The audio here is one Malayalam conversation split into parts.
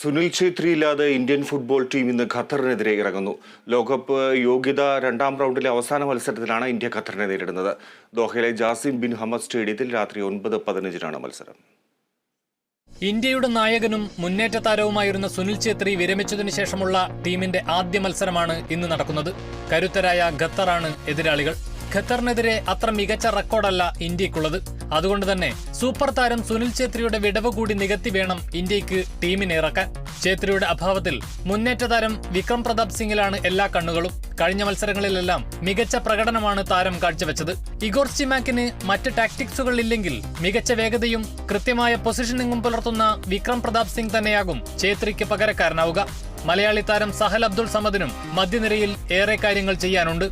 സുനിൽ ഛേത്രി ഇല്ലാതെ ഇന്ത്യൻ ഫുട്ബോൾ ടീം ഇന്ന് ഖത്തറിനെതിരെ ഇറങ്ങുന്നു. ലോകകപ്പ് യോഗ്യത രണ്ടാം റൗണ്ടിലെ അവസാന മത്സരത്തിലാണ് ഇന്ത്യ ഖത്തറിനെ നേരിടുന്നത്. ദോഹയിലെ ജാസിം ബിൻ ഹമദ് സ്റ്റേഡിയത്തിൽ രാത്രി ഒൻപത് പതിനഞ്ചിനാണ് മത്സരം. ഇന്ത്യയുടെ നായകനും മുന്നേറ്റ താരവുമായിരുന്ന സുനിൽ ഛേത്രി വിരമിച്ചതിനു ശേഷമുള്ള ടീമിന്റെ ആദ്യ മത്സരമാണ് ഇന്ന് നടക്കുന്നത്. കരുത്തരായ ഖത്തറാണ് എതിരാളികൾ. ഖത്തറിനെതിരെ അത്ര മികച്ച റെക്കോർഡല്ല ഇന്ത്യക്കുള്ളത്. അതുകൊണ്ട് തന്നെ സൂപ്പർ താരം സുനിൽ ഛേത്രിയുടെ വിടവ് കൂടി നികത്തി വേണം ഇന്ത്യയ്ക്ക് ടീമിനെ ഇറക്കാൻ ഛേത്രിയുടെ അഭാവത്തിൽ മുന്നേറ്റ താരം വിക്രം പ്രതാപ് സിംഗിലാണ് എല്ലാ കണ്ണുകളും. കഴിഞ്ഞ മത്സരങ്ങളിലെല്ലാം മികച്ച പ്രകടനമാണ് താരം കാഴ്ചവെച്ചത്. ഇഗോർ സ്റ്റിമാക്കിന് മറ്റ് ടാക്ടിക്സുകൾ ഇല്ലെങ്കിൽ മികച്ച വേഗതയും കൃത്യമായ പൊസിഷനിങ്ങും പുലർത്തുന്ന വിക്രം പ്രതാപ് സിംഗ് തന്നെയാകും ഛേത്രിക്ക് പകരക്കാരനാവുക. മലയാളി താരം സഹൽ അബ്ദുൾ സമദിനും മധ്യനിരയിൽ ഏറെ കാര്യങ്ങൾ ചെയ്യാനുണ്ട്.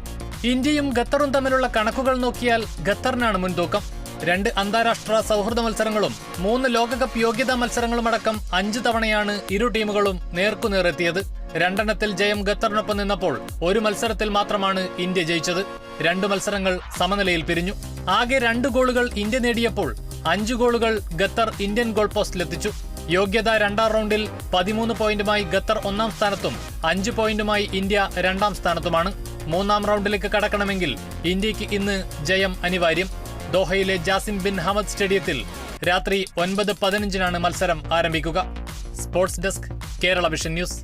ഇന്ത്യയും ഖത്തറും തമ്മിലുള്ള കണക്കുകൾ നോക്കിയാൽ ഖത്തറിനാണ് മുൻതൂക്കം. രണ്ട് അന്താരാഷ്ട്ര സൗഹൃദ മത്സരങ്ങളും മൂന്ന് ലോകകപ്പ് യോഗ്യതാ മത്സരങ്ങളുമടക്കം അഞ്ച് തവണയാണ് ഇരു ടീമുകളും നേർക്കുനേറെത്തിയത്. രണ്ടെണ്ണത്തിൽ ജയം ഖത്തറിനൊപ്പം നിന്നപ്പോൾ ഒരു മത്സരത്തിൽ മാത്രമാണ് ഇന്ത്യ ജയിച്ചത്. രണ്ട് മത്സരങ്ങൾ സമനിലയിൽ പിരിഞ്ഞു. ആകെ രണ്ട് ഗോളുകൾ ഇന്ത്യ നേടിയപ്പോൾ അഞ്ച് ഗോളുകൾ ഖത്തർ ഇന്ത്യൻ ഗോൾ പോസ്റ്റിലെത്തിച്ചു. യോഗ്യത രണ്ടാം റൗണ്ടിൽ പതിമൂന്ന് പോയിന്റുമായി ഖത്തർ ഒന്നാം സ്ഥാനത്തും അഞ്ച് പോയിന്റുമായി ഇന്ത്യ രണ്ടാം സ്ഥാനത്തുമാണ്. മൂന്നാം റൗണ്ടിലേക്ക് കടക്കണമെങ്കിൽ ഇന്ത്യയ്ക്ക് ഇന്ന് ജയം അനിവാര്യം. ദോഹയിലെ ജാസിം ബിൻ ഹമദ് സ്റ്റേഡിയത്തിൽ രാത്രി ഒൻപത് പതിനഞ്ചിനാണ് മത്സരം ആരംഭിക്കുക. Sports desk Kerala vision news.